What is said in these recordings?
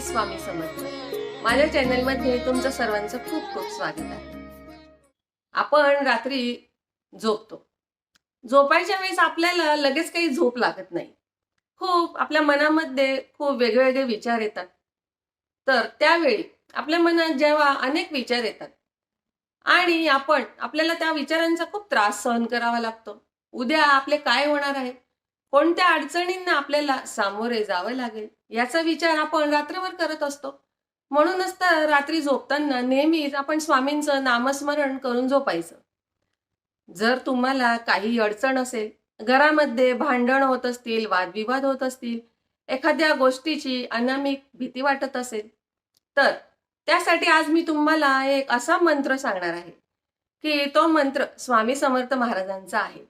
स्वामी समर्थ. माझ्या चॅनलमध्ये तुमचं सर्वांचं खूप खूप स्वागत आहे. आपण रात्री झोपतो. झोपायच्या वेळेस आपल्याला लगेच काही झोप लागत नाही. खूप आपल्या मनामध्ये खूप वेगवेगळे विचार येतात. तर त्यावेळी आपल्या मनात जेव्हा अनेक विचार येतात. आणि आपण आपल्याला त्या विचारांचा खूप त्रास सहन करावा लागतो. उद्या आपले काय होणार आहे? कोणत्या अडचणींना आपल्याला सामोरे जावं लागेल याचा विचार आपण रात्रभर करत असतो. म्हणूनच तर रात्री झोपताना नेहमीच आपण स्वामींचं नामस्मरण करून झोपायचं. जर तुम्हाला काही अडचण असेल घरामध्ये भांडण होत असतील वादविवाद होत असतील एखाद्या गोष्टीची अनामिक भीती वाटत असेल तर त्यासाठी आज मी तुम्हाला एक असा मंत्र सांगणार आहे की तो मंत्र स्वामी समर्थ महाराजांचा आहे.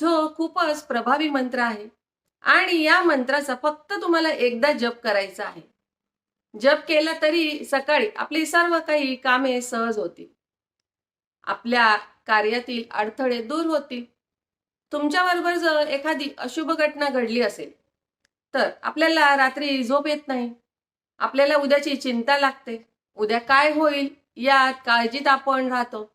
जो खूपच प्रभावी मंत्र आहे. आणि या मंत्राचा फक्त तुम्हाला एकदा जप करायचा आहे. जप केला तरी सकाळी आपली सर्व काही कामे सहज होतील. आपल्या कार्यातील अडथळे दूर होतील. तुमच्याबरोबर जर एखादी अशुभ घटना घडली असेल तर आपल्याला रात्री झोप येत नाही. आपल्याला उद्याची चिंता लागते. उद्या काय होईल यात काळजीत आपण राहतो.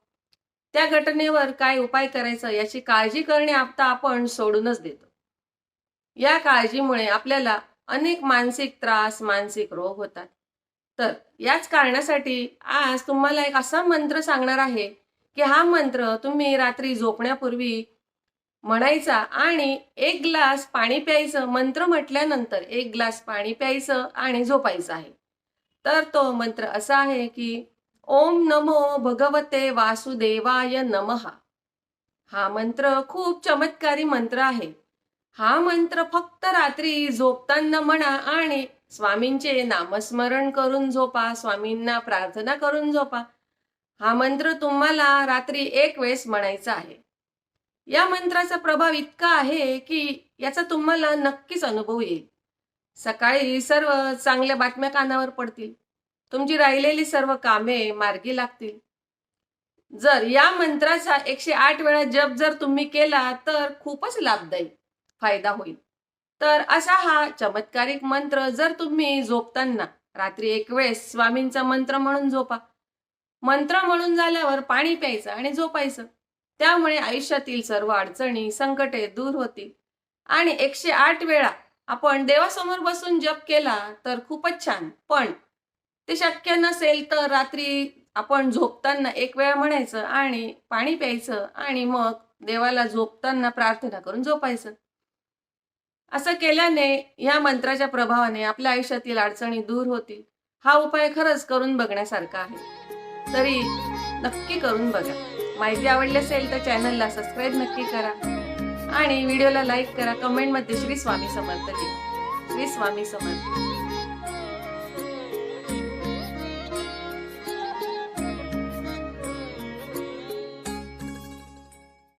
त्या घटनेवर काय उपाय करायचा याची काळजी करणे आता आपण सोडूनच देतो. या काळजीमुळे आपल्याला अनेक मानसिक त्रास मानसिक रोग होतात. तर याच कारणासाठी आज तुम्हाला एक असा मंत्र सांगणार आहे की हा मंत्र तुम्ही रात्री झोपण्यापूर्वी म्हणायचा आणि एक ग्लास पाणी प्यायचं. मंत्र म्हटल्यानंतर एक ग्लास पाणी प्यायचं आणि झोपायचं आहे. तर तो मंत्र असा आहे की ओम नमो भगवते वासुदेवाय नमहा हा मंत्र खूप चमत्कारी मंत्र आहे. हा मंत्र फक्त रात्री झोपताना म्हणा आणि स्वामींचे नामस्मरण करून झोपा स्वामींना प्रार्थना करून झोपा. हा मंत्र तुम्हाला रात्री एक वेळेस म्हणायचा आहे. या मंत्राचा प्रभाव इतका आहे की याचा तुम्हाला नक्कीच अनुभव येईल. सकाळी सर्व चांगल्या बातम्या कानावर पडतील. तुमची राहिलेली सर्व कामे मार्गी लागतील. जर या मंत्राचा एकशे आठ वेळा जप जर तुम्ही केला तर खूपच लाभदायी फायदा होईल. तर असा हा चमत्कारिक मंत्र जर तुम्ही झोपताना रात्री एक वेळेस स्वामींचा मंत्र म्हणून झोपा. मंत्र म्हणून झाल्यावर पाणी प्यायचं आणि झोपायचं. त्यामुळे आयुष्यातील सर्व अडचणी संकटे दूर होतील. आणि एकशे आठ वेळा आपण देवासमोर बसून जप केला तर खूपच छान. पण ते शक्य नसेल तर रात्री आपण झोपताना एक वेळा म्हणायचं आणि पाणी प्यायचं आणि मग देवाला झोपताना प्रार्थना करून झोपायचं. असं केल्याने या मंत्राच्या प्रभावाने आपल्या आयुष्यातील अडचणी दूर होतील. हा उपाय खरंच करून बघण्यासारखा आहे. तरी नक्की करून बघा. माहिती आवडली असेल तर चॅनलला सबस्क्राईब नक्की करा. आणि व्हिडिओला लाईक करा. कमेंटमध्ये श्री स्वामी समर्थ लिहा. श्री स्वामी समर्थ.